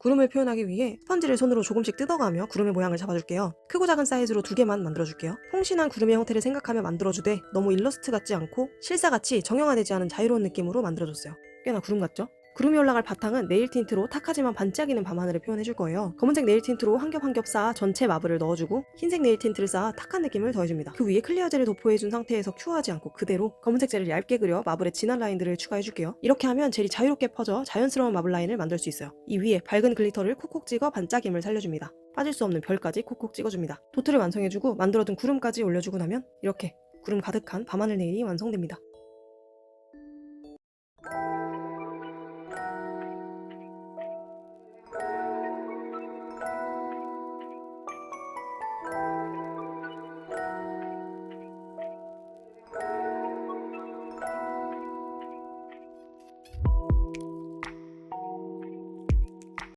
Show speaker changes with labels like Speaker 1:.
Speaker 1: 구름을 표현하기 위해 스펀지를 손으로 조금씩 뜯어가며 구름의 모양을 잡아줄게요. 크고 작은 사이즈로 두 개만 만들어줄게요. 통신한 구름의 형태를 생각하며 만들어주되 너무 일러스트 같지 않고 실사같이 정형화되지 않은 자유로운 느낌으로 만들어줬어요. 꽤나 구름 같죠? 구름이 올라갈 바탕은 네일 틴트로 탁하지만 반짝이는 밤하늘을 표현해줄 거예요. 검은색 네일 틴트로 한 겹 한 겹 쌓아 전체 마블을 넣어주고 흰색 네일 틴트를 쌓아 탁한 느낌을 더해줍니다. 그 위에 클리어 젤을 도포해준 상태에서 큐어하지 않고 그대로 검은색 젤을 얇게 그려 마블의 진한 라인들을 추가해줄게요. 이렇게 하면 젤이 자유롭게 퍼져 자연스러운 마블 라인을 만들 수 있어요. 이 위에 밝은 글리터를 콕콕 찍어 반짝임을 살려줍니다. 빠질 수 없는 별까지 콕콕 찍어줍니다. 도트를 완성해주고 만들어둔 구름까지 올려주고 나면 이렇게 구름 가득한 밤하늘 네일이 완성됩니다.